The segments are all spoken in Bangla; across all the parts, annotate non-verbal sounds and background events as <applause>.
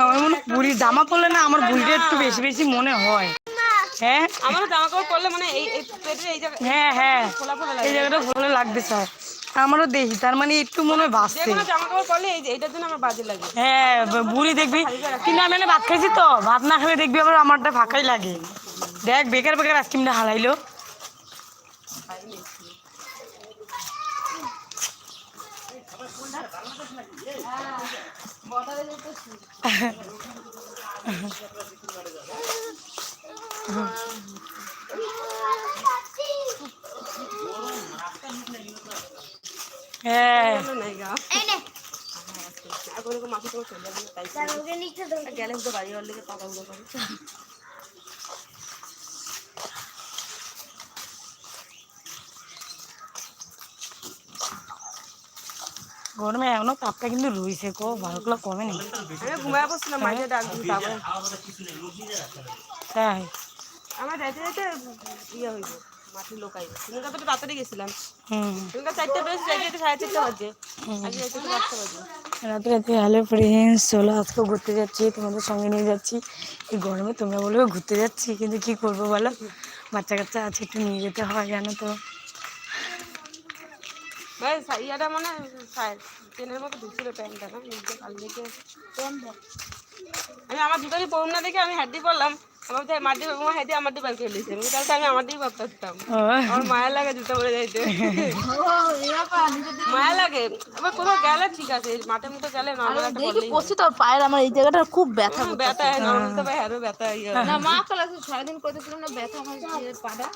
আমার মনে বুড়ি জামা পরলে না আমার বুড়িটা একটু বেশি বেশি মনে হয়। হ্যাঁ? আমারও জামা কাপড় পরলে মানে এই এই পেটের এই জায়গা হ্যাঁ হ্যাঁ। ফোলা ফোলা এই জায়গাটা ভালো লাগবে স্যার। আমারও দেখি তার মানে একটু মনে হয় যে বাঁচছে জামা কাপড় পরলে এইটার জন্য আমার বাজে লাগে। হ্যাঁ বুড়ি দেখবি কিন্তু আমি এনে ভাত খাইছি তো ভাত না খেলে দেখবি আবার আমারটা ফাঁকাই লাগে। দেখ বেকার বেকার আইসক্রিমটা হালাইলো। হ্যাঁ। মাথা তোমার চলে যাবে তাই গেলে তো বাড়ি ওর লেগে পাকা গরমে এখনও তাপটা কিন্তু রয়েছে কো ভালোগুলো কমে নেই। আমি ঘুমায় পড়ছিলাম মাঝে ডাক তারপরে তাই আমার যাইতে যাইতে ইয়ে হইব মাঠে লোকাই তুমি তো তাড়াতাড়ি গেছিলাম? হুম। তুমি চারটে বেশি যাইতে যাইতে সাড়ে চারটে বাজে। আগে যাইতে পাঁচটা বাজে। রাতে রাতে হ্যালো ফ্রেন্ডস চলো আজকে ঘুরতে যাচ্ছি তোমাদের সঙ্গে নিয়ে যাচ্ছি। এই গরমে তোমরা বলবে ঘুরতে যাচ্ছি কিন্তু কি করব বলো? বাচ্চা কাচ্চা আছে একটু নিয়ে যেতে হয় জানো তো। ভাই ইয়াটা মানে ট্রেনের মতো ঢুকছিল প্যান্টটা, না? কাল দেখে আমি আমার দুটোই পড়ুন না দেখে আমি হাড্ডি পড়লাম আমার তাই মাটি আমার হাড্ডি আমার দিয়ে করে দিয়েছে আমি তাহলে আমি আমার দিয়ে পারতাম ও, আমার মায়া লাগে জুতো পরে যাইতে। মায়া লাগে। এবার কোথাও গেলে ঠিক আছে মাঠে মুঠে গেলে নর্মাল একটা দেখি তোর পায়ের আমার এই জায়গাটা খুব ব্যথা হয়। ব্যথা নর্মাল তো ভাই আরও ব্যথা হয়। না। মা আছে সারাদিন করতেছিলাম না ব্যথা আমার যে পাটা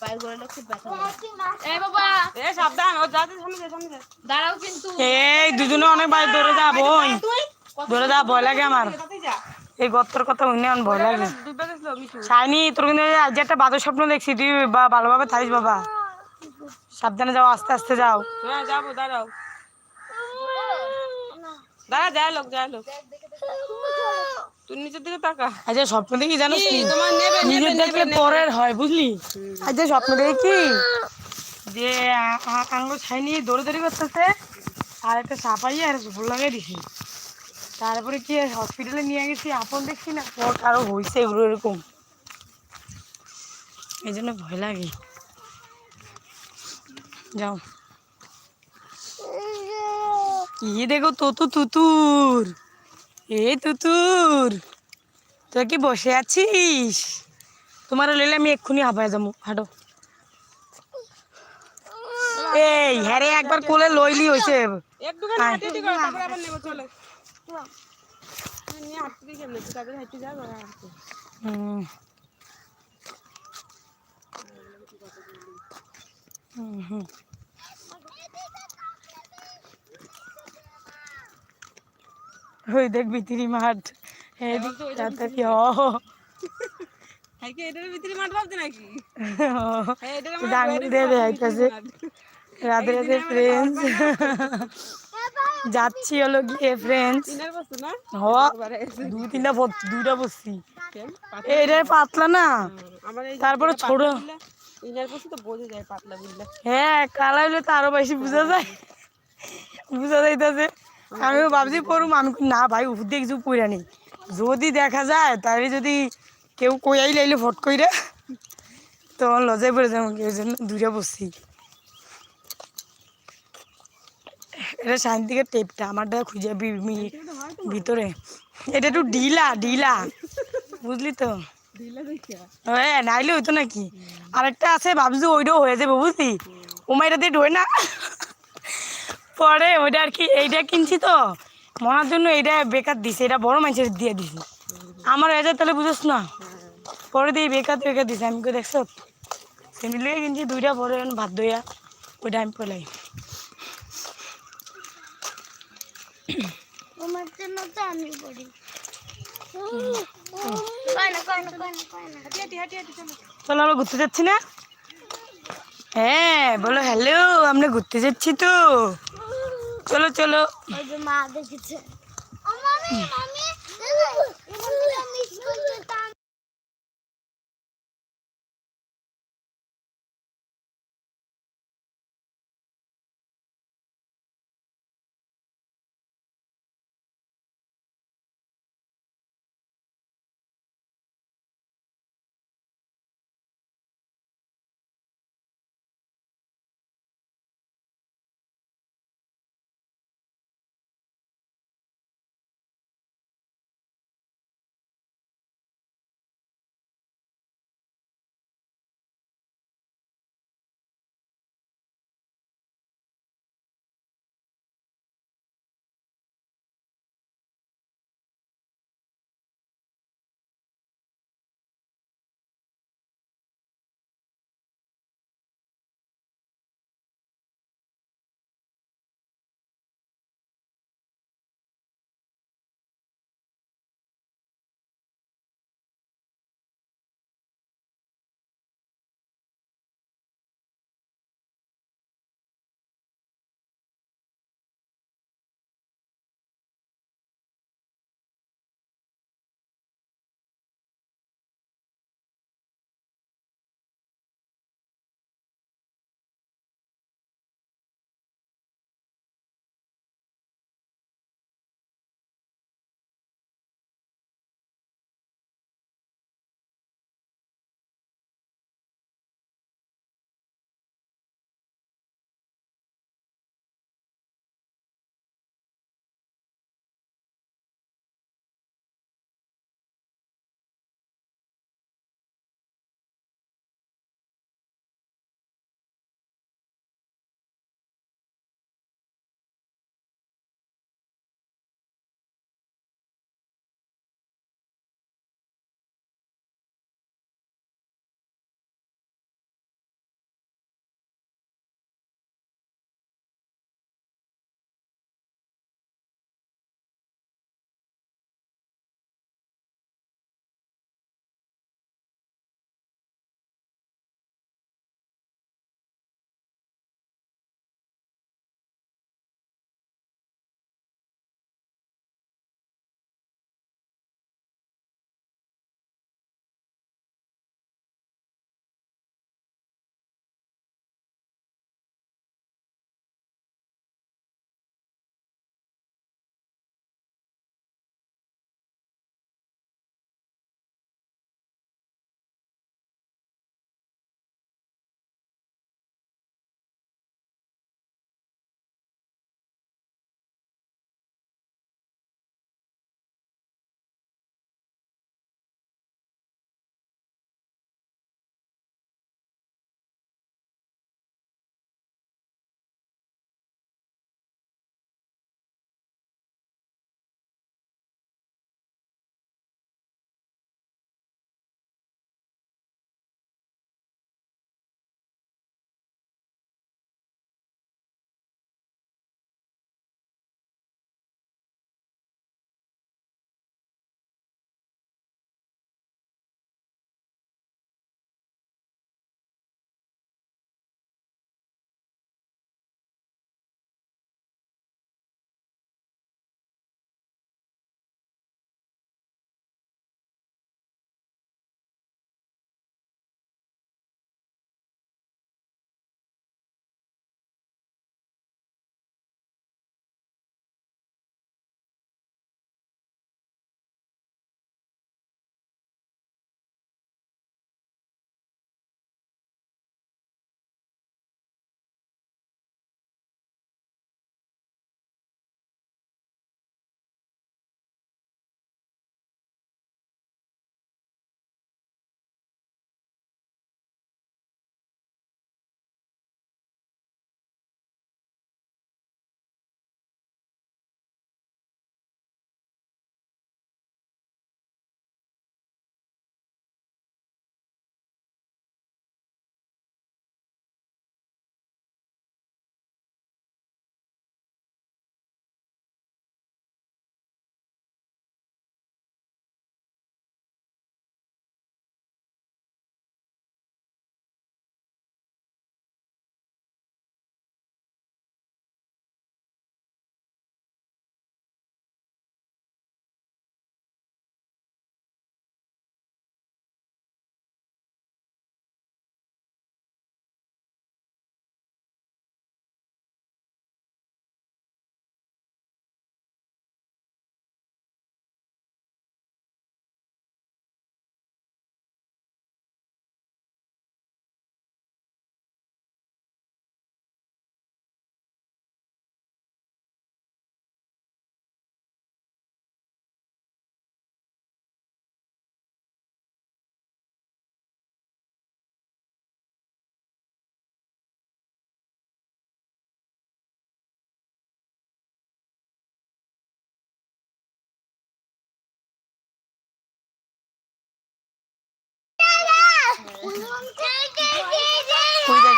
পায়ের গোড়াটা খুব ব্যথা করে। এই বাবা। এ সাবধান ও যাতে সামনে যা সামনে যা। দাঁড়াও কিন্তু। এই দুজনে অনেক ভাই দৌড়ে যা তুই। দৌড়ে যা ভয় লাগে আমার। যা। এই গত্তর কথা উনি আমার ভয় লাগে। সাইনি তোর কিন্তু আজ একটা বাদর স্বপ্ন দেখছি তুই বা- ভালোভাবে থাকিস বাবা। সাবধানে যাও আস্তে আস্তে যাও। হ্যাঁ যাব দাঁড়াও। দাঁড়া যায় লোক যায় লোক তুই নিচের দিকে তাকা। স্বপ্ন দেখি কি? নিজের দেখলে পরের হয় বুঝলি? স্বপ্ন দেখি কি? যে দৌড়ে দৌড়ি করতেছে আর একটা সাপাই আর জোর লাগাই দিছি। তারপরে কি হসপিটালে নিয়ে গেছি? আপন দেখছি না। পর কারও হয়েছে এগুলো এরকম। এই জন্য ভয় লাগে। যাও। কি দেখো তোতু তুতুর এই তুতুর তুই কি বসে আছিস? তোমার লইলে আমি এক্ষুনি হাঁপায় যাব। হাঁটো। এই হ্যাঁ রে, একবার কোলে লইলি হয়েছে হুম। হুম। ওই দেখ বিতিরি মাঠ। তাড়াতাড়ি হ। হ্যাঁ ভিতরে হ্যাঁ রাতে রাতে ফ্রেন্ডস যাচ্ছি হলো গিয়ে ফ্রেন্ডস তিনের বস্তু না? হওয়া এবারে এসে দু তিনটা দুইটা বসছি? এটা পাতলা না। তারপরে ছোট। হ্যাঁ কালা হইলে তো আরও বেশি বোঝা যায়। বোঝা যাইতেছে। আমিও ভাবছি পড়ুম আমি না ভাই উপর দিয়ে কিছু পইরা নেই যদি দেখা যায় তাহলে যদি কেউ কইয়াই লাইলে ফট কইরা। তখন লজাই পড়ে যাব কেউ জন্য দুইটা বসছি। এটা শান্তিকে টেপটা আমারটা খুঁজে ভিতরে। এটা একটু ঢিলা ঢিলা। বুঝলি তো? হ্যাঁ নাইলে হইতো নাকি? আরেকটা আছে ভাবছি ওইটাও হয়ে যাবে বুঝলি? ওমাইটা দিয়ে ঢোয় না। পরে ওইটা আর কি এইটা কিনছি তো। মনার জন্য এইটা বেকার দিছে এটা বড় মানুষের দিয়ে দিছি। আমার হয়ে যায় তাহলে বুঝোস না। পরে দিয়ে বেকার বেকার দিছে আমি দেখছ? সেমি লিয়ে কিনছি দুইটা পরে ভাত দইয়া ওইটা আমি পেলাই। তোমার জন্য তো আমি চলো চলো আমরা ঘুরতে যাচ্ছি না? হ্যাঁ বলো হ্যালো আমরা ঘুরতে যাচ্ছি তো। চলো চলো। মা দেখেছে।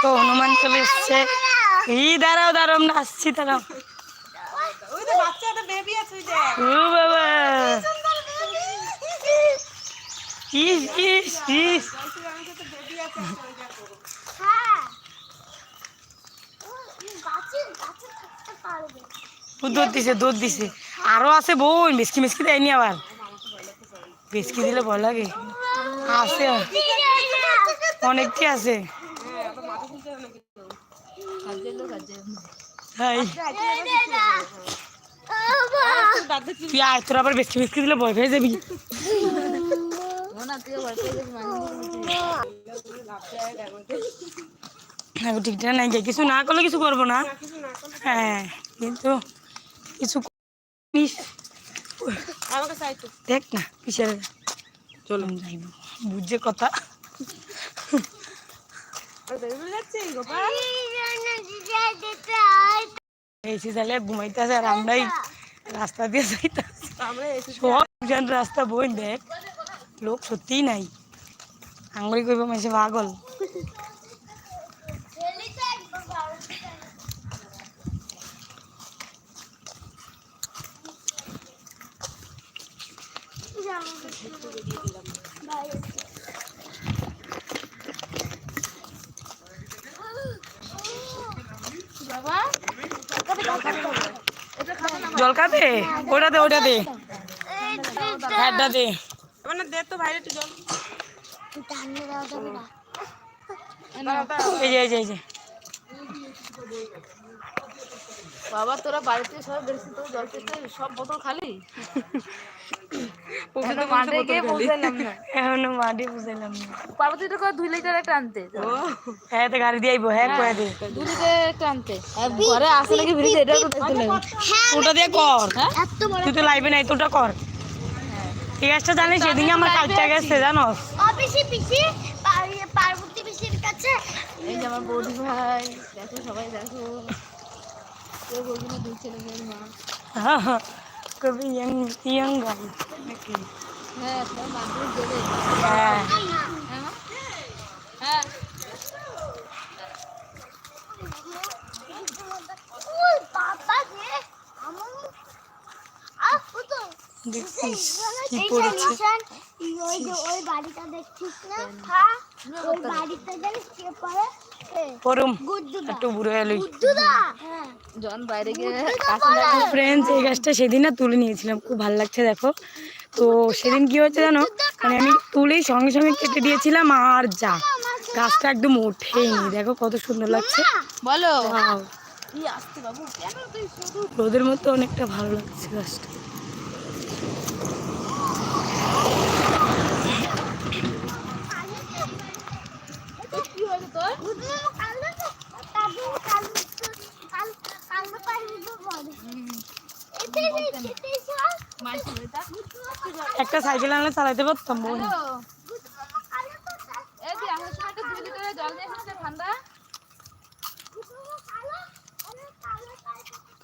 দেখো হনুমান চলে এসছে। এই দাঁড়াও দাঁড়াও আমরা আসছি দাঁড়াও। দুধ দিছে দুধ দিছে। আরও আছে বোন বেশকি মেসকি দেয়নি আবার। বেশকি দিলে ভয় লাগে। আছে। অনেকটি আছে কাজের লোক আছে তাই তুই আয় তোর আবার দিলে ভয় পেয়ে যাবি। ঠিকঠাক নাই কিছু না করলে কিছু করব না। হ্যাঁ কিন্তু কিছু করিস। দেখ না পিছনে। চলো। যাইব। বুঝছে কথা। এসে তাহলে ঘুমাইতেছে আর আমরাই রাস্তা দিয়ে বই দেখ, লোক সত্যিই নাই। আঙুলি করব মেসে পাগল। জল খাবে ওটা দে ওটা দে। হ্যাঁটা দে। আমার না দে তো ভাইরে একটু জল। এই যে এই যে এই যে। বাবা তোরা বাড়িতে সব বেশি তো জল সব বোতল খালি? এখনও মাঠে গিয়ে পৌঁছালাম না। এখনও মাটি বুঝাইলাম না। পার্বতী তো কয় দুই লিটার একটা আনতে। হ্যাঁ তো গাড়ি দিয়ে আইবো হ্যাঁ কয়ে দে। দুই লিটার একটা আনতে। আর ঘরে আসে নাকি ফ্রিজ? এটা তো ওটা দিয়ে কর। তুই তো লাইভে নাই কর। জানিস সেদিন আমার কালচা গেছে জানোস? অফিসে পিসি পার্বতী পিসির কাছে। এই যে আমার বৌদি ভাই দেখো সবাই দেখো। কেউ বলবি না দুই ছেলে মেয়ের মা। কবি ইয়াং ইয়াং গাই হ্যাঁ হ্যাঁ দেখছিস কি পড়েছে ওই বাড়িটা দেখছিস না? ওই বাড়িটা জানিস কে পড়ে পরম একটু বুড়ো হ্যাঁ জন বাইরে গিয়ে ফ্রেন্ডস এই গাছটা সেদিন না তুলে নিয়েছিলাম। খুব ভালো লাগছে দেখো। তো সেদিন কি হয়েছে জানো? মানে আমি তুলেই সঙ্গে সঙ্গে কেটে দিয়েছিলাম আর যা। গাছটা একদম ওঠেনি। দেখো কত সুন্দর লাগছে। বলো। Wow, কি আসতে বাবু কেন তুই শুধু রোদের মধ্যে অনেকটা ভালো লাগছে গাছটা কি হয়েছে তোর গুড্ডু কালো তো কালো কালো কালো কালো পাড়ি তো পড়ে এতে এতে সব মাইসি বেটা একটা সাইকেল আনলে চালাতে পারতাম বোন হ্যালো গুড্ডু কালো তো এই তুই আসার সময় একটা দুই লিটারের জল নিয়ে এসেছিস ঠান্ডা গুড্ডু কালো অনেক কালো পাড়ি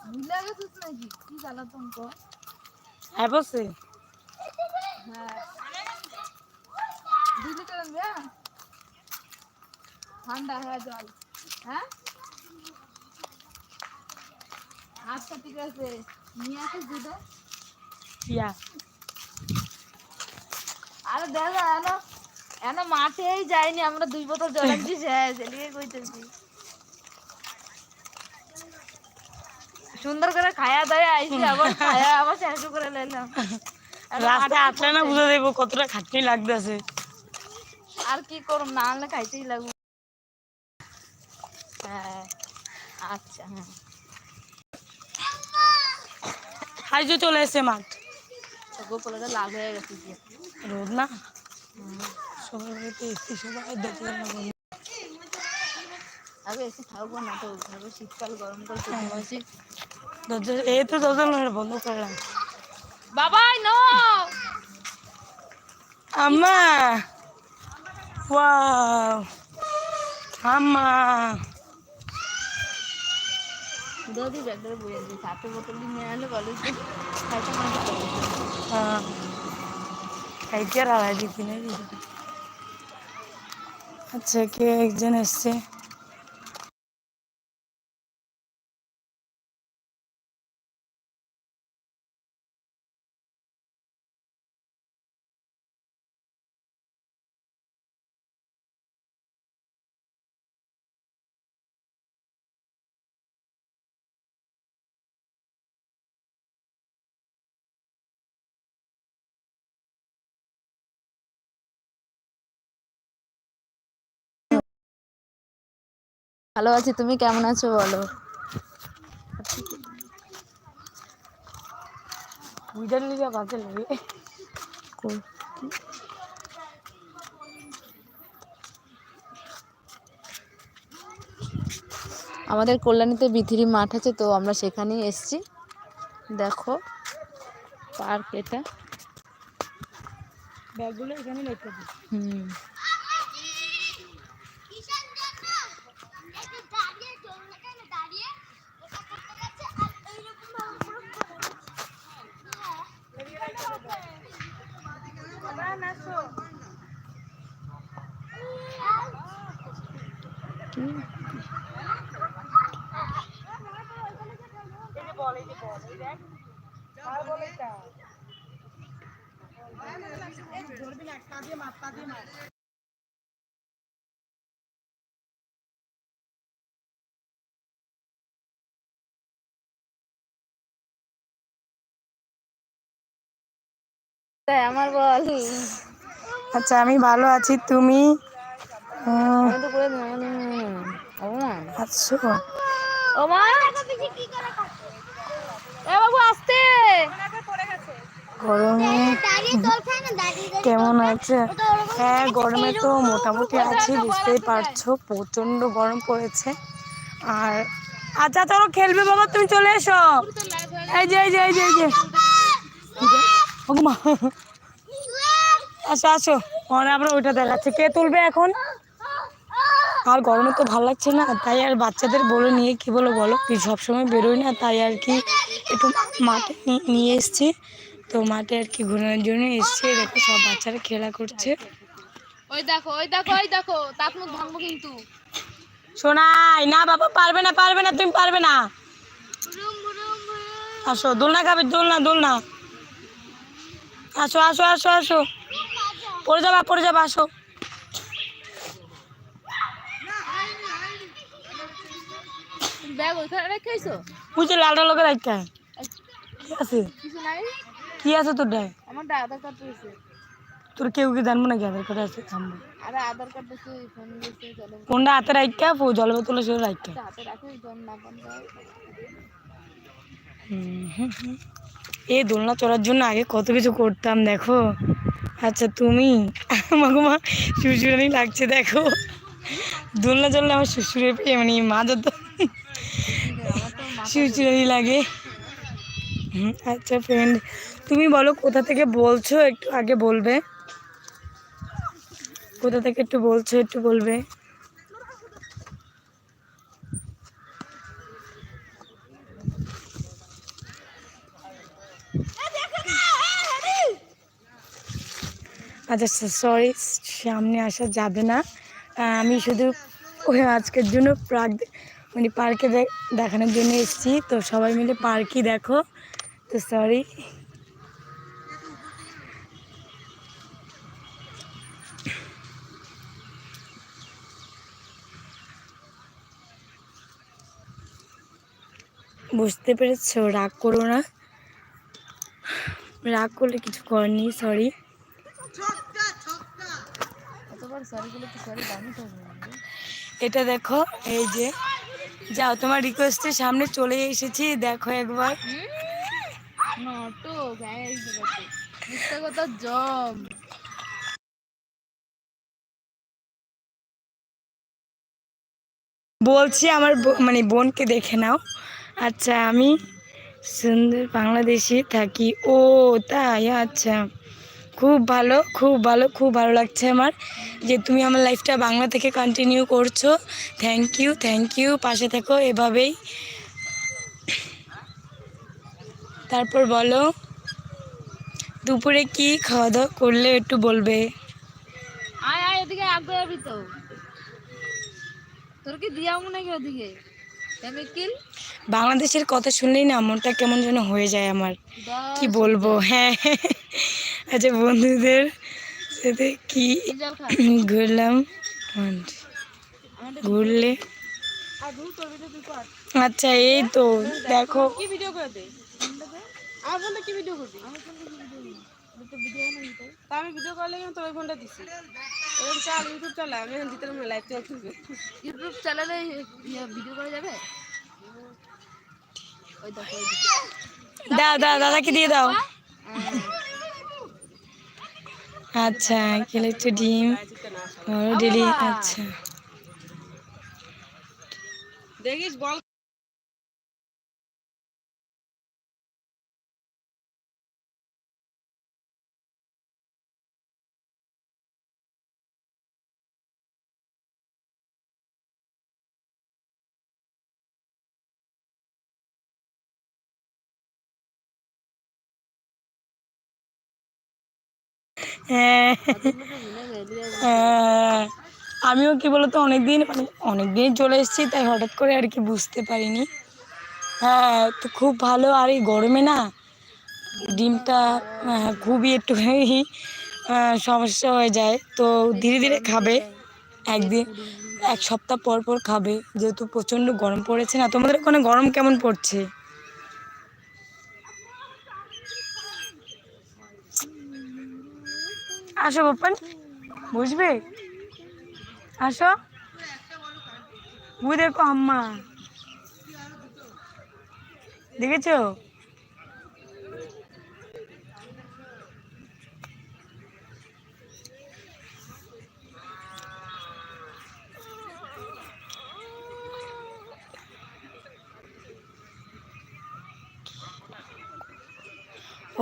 ভুলে গেছিস নাকি? কি জ্বালাতন তো হ্যাঁ বসে। হ্যাঁ। হ্যাঁ? ঠান্ডা হ্যাঁ জল। হ্যাঁ? আচ্ছা ঠিক আছে। নিয়ে আসিস দুটো ইয়া। আরে এনো এনো মাঠেই যাইনি আমরা দুই বোতল জল আনছি হ্যাঁ কইতেছি। সুন্দর করে খায়া আইছি আবার খায়া আবার শেষ করে লাইলাম। রাস্তা আসলে না বুঝে দেবো কতটা খাটনি লাগতেছে। আর কি করব না আনলে খাইতেই লাগবে। হ্যাঁ আচ্ছা হ্যাঁ। চলে এসে মাঠ। গোপালটা লাল হয়ে গেছে। রোদ না সবাই বাড়িতে এসে সবাই দেখলাম না বন্ধু। আগে এসে থাকব না তো ভাবে শীতকাল গরমকাল চলতে বসি দরজা এই তো দরজা বন্ধ করলাম বাবাই নো! আম্মা! ওয়াও! আম্মা! দাদি ব্যাগটা বয়ে দিই সাথে বোতল নিয়ে আনলে কলেজে হ্যাঁ। খাইতে আর দিতি না দিদি আচ্ছা কে একজন এসছে? ভালো আছি তুমি কেমন আছো বলো? উইদার লিগে বাজে লাগে। আমাদের কল্যাণীতে বিথিরি মাঠ আছে তো আমরা সেখানেই এসেছি। দেখো পার্ক এটা। ব্যাগগুলো এখানে রেখে দিই। হুম কিষান দেখো একটু দাঁড়িয়ে দোলনা কেন দাঁড়িয়ে ওটা করতে গেছে আর এইরকম ভাবে পুরো তাই আমার বল। আচ্ছা আমি ভালো আছি তুমি? আচ্ছা। এ বাবু আসতে। গরমে কেমন আছে? হ্যাঁ গরমে তো মোটামুটি আছি বুঝতেই পারছ প্রচণ্ড গরম পড়েছে। আর আচ্ছা চলো খেলবে বাবা তুমি চলে এসো। এই যে এই যে এই যে এই যে। ওগো মা। আসো আসো। পরে আমরা ওইটা দেখাচ্ছি। কে তুলবে এখন? আর গরমে তো ভালো লাগছে না তাই আর বাচ্চাদের বলে নিয়ে কি বলো বলো? কি সবসময় বেরোই না তাই আর কি একটু মাঠে নিয়ে এসছি। তো মাঠে আর কি ঘোরানোর জন্য এসছি দেখো সব বাচ্চারা খেলা করছে। ওই দেখো ওই দেখো ওই দেখো তাপ মুখ ভাঙবো কিন্তু। শোনাই না বাবা পারবে না পারবে না তুমি পারবে না। আসো দোলনা খাবে দোলনা দোলনা। আসো আসো আসো আসো। পড়ে যাবা পড়ে যাবা আসো। বুঝছে লালটা লোকের একটা কি আছে? কি আছে তোর ডায় আমার আধার কার্ড রয়েছে। তোর কেউ কি জানব নাকি আধার কার্ড আছে? থামবো আরে আধার কার্ড ফোন হাতে রাখা জল বোতলে সে রাখা হাতে রাখে জল না পান এই দোলনা চড়ার জন্য আগে কত কিছু করতাম, দেখো। আচ্ছা তুমি? আমাকে মা শুশুরানি লাগছে, দেখো। দোলনা চললে আমার শ্বশুরে পেয়ে মানে মা যত। শুশুরানি লাগে। আচ্ছা ফ্রেন্ড তুমি বলো কোথা থেকে বলছো? একটু আগে বলবে। কোথা থেকে একটু বলছো, একটু বলবে। আচ্ছা সরি সামনে আসা যাবে না। আমি শুধু ওই আজকের জন্য প্রাক মানে পার্কে দেখানোর জন্য এসেছি। তো সবাই মিলে পার্কই দেখো। তো সরি বুঝতে পেরেছ? রাগ করো না। রাগ করলে কিছু করার নেই সরি কতবার সরি বলে তো সরি দামি থাকবে এটা দেখো এই যে যাও তোমার রিকোয়েস্টের সামনে চলে এসেছি দেখো একবার। জম। বলছি আমার মানে বোনকে দেখে নাও। আচ্ছা আমি সুন্দর বাংলাদেশে থাকি। ও তাই আচ্ছা। খুব ভালো খুব ভালো খুব ভালো লাগছে আমার যে তুমি আমার লাইফটা বাংলা থেকে কন্টিনিউ করছ। থ্যাংক ইউ থ্যাংক ইউ পাশে থেকো এভাবেই। তারপর বলো দুপুরে কি খাওয়া দাওয়া করলে একটু বলবে? আয় আয় এদিকে আগে যাবি তো। তোর কি দিয়াবো নাকি ওদিকে? বাংলাদেশের কথা শুনলেই না মনটা কেমন যেন হয়ে যায় আমার। কি বলব? হ্যাঁ। আচ্ছা বন্ধুদের সাথে কি ঘুরলাম? ঘুরলে? আচ্ছা এই তো দেখো। আমি ভিডিও করলে কিন্তু ওই ফোনটা দিছি। ওই চাল ইউটিউব চালা আমি এখন দিতে লাইভ চলতেছে ইউটিউব চ্যানেলে ভিডিও করা যাবে? ওই দেখো ওই দিকে। দাও দাও দাদাকে দিয়ে দাও। আচ্ছা খেলে একটু ডিম ডেলি আচ্ছা। দেখিস বল আমিও কি বলতো অনেকদিন মানে অনেকদিন চলে এসেছি তাই হঠাৎ করে আর কি বুঝতে পারিনি। হ্যাঁ তো খুব ভালো আর এই গরমে না ডিমটা আহ, খুবই একটুখানি সমস্যা হয়ে যায়। তো ধীরে ধীরে খাবে একদিন এক সপ্তাহ পর পর খাবে যেহেতু প্রচণ্ড গরম পড়েছে না। তোমাদের ওখানে গরম কেমন পড়ছে? আসো বাপান বুঝবে আসো। ওই দেখো আম্মা। দেখেছ?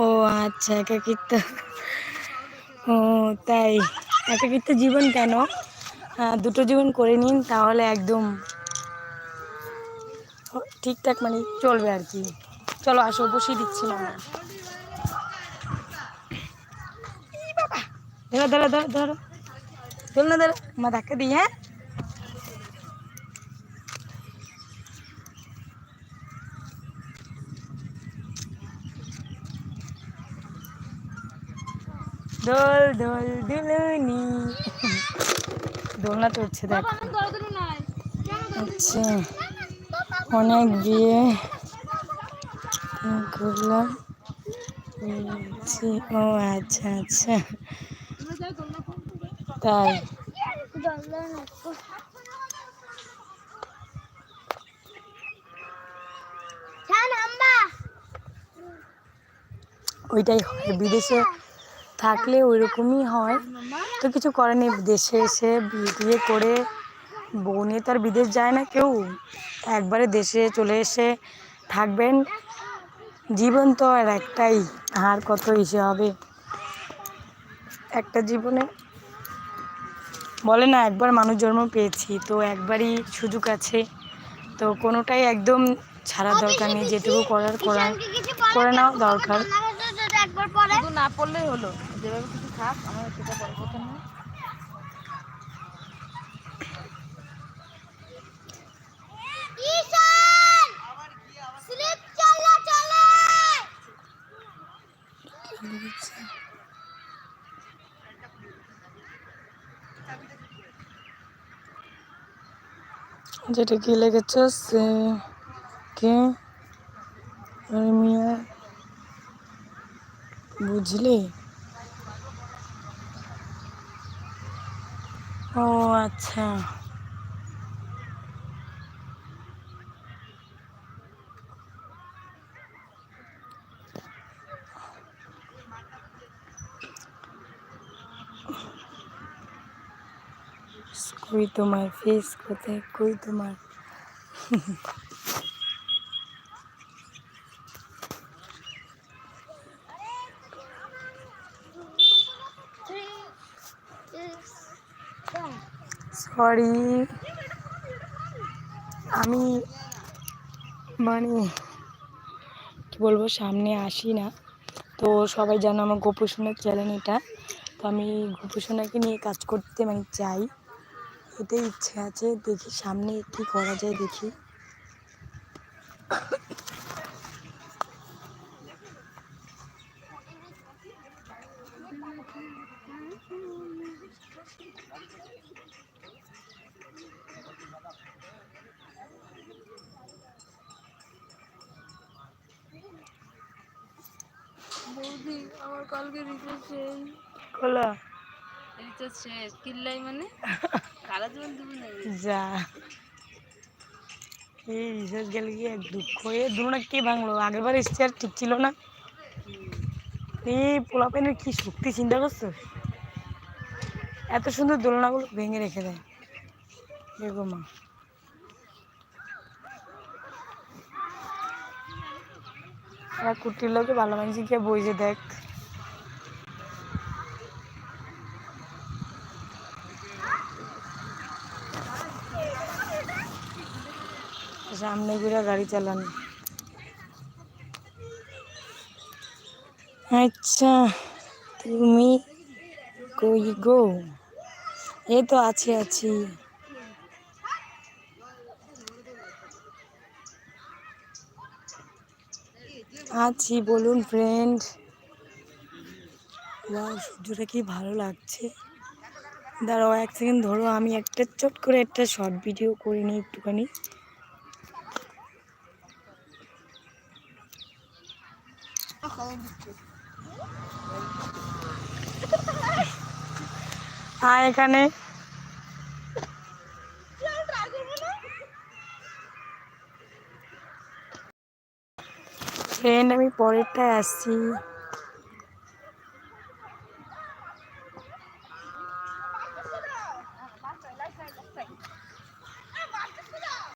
ও আচ্ছা একাকিত্ব। ও তাই। একাকিত্ব জীবন কেন? আহ, দুটো জীবন করে নিন তাহলে একদম ঠিকঠাক মানে চলবে আর কি। চলো আসো বসিয়ে দিচ্ছি না। ধরো ধরো ধরো ধরো। চল না ধরো। মা ধাক্কা দিই হ্যাঁ? দোল দোল দুলুনি। দোলনা চড়ছে দেখো। আচ্ছা অনেক বিয়ে ঘুরলাম বলছি, ও আচ্ছা আচ্ছা। তাই। ওইটাই হয় বিদেশে থাকলে ওই রকমই হয়। তো কিছু করার নেই, দেশে এসে বিয়ে করে বউ নিয়ে তো আর বিদেশ যায় না কেউ। একবারে দেশে চলে এসে থাকবেন জীবন তো আর একটাই, আর কত ইসে হবে। একটা জীবনে, বলে না, একবার মানুষ জন্ম পেয়েছি, তো একবারই সুযোগ আছে। তো কোনোটাই একদম ছাড়া দরকার নেই, যেটুকু করার করার, করে নাও দরকার। পরে? শুধু না পড়লেই হলো। যেভাবে কিছু আমার সেটা বড় কথা চলে যেটা কি লেগেছে সে কে? আরে মিয়া বুঝলি? ও আচ্ছা। কই তোমার ফেস কোথায়? কই তোমার? <laughs> সরি আমি মানে কি বলব, সামনে আসি না। তো সবাই জানো আমার গোপুসোনার চ্যানেল এটা। তো আমি গোপুসোনাকে নিয়ে কাজ করতে মানে চাই এতে ইচ্ছে আছে, দেখি সামনে কি করা যায়, দেখি। আমার কালকে রিচার্জ শেষ খোলো। রিচার্জ শেষ কিল্লাই মানে? সারা জীবন নেই যা। এই রিসার্চ গেলে কি? এক দুঃখ। এ দুটা কে ভাঙলো? আগের বার স্টেয়ার ঠিক ছিল না। এই পোলাপেনের কি শক্তি চিন্তা করছ? এত সুন্দর দোলনাগুলো ভেঙে রেখে দেয়। দেখো মা কুটির লোকে ভালো মানুষ গিয়ে বইছে দেখ। সামনে ঘুরে গাড়ি চালানো। আচ্ছা তুমি কই গো? এই তো আছি আছি। আছি, বলুন ফ্রেন্ড সূর্যটা কি ভালো লাগছে। দাঁড়াও এক সেকেন্ড ধরো আমি একটা চট করে একটা শর্ট ভিডিও করে নিই একটুখানি। আর এখানে। ফ্রেন্ড আমি পরেরটায় আসছি।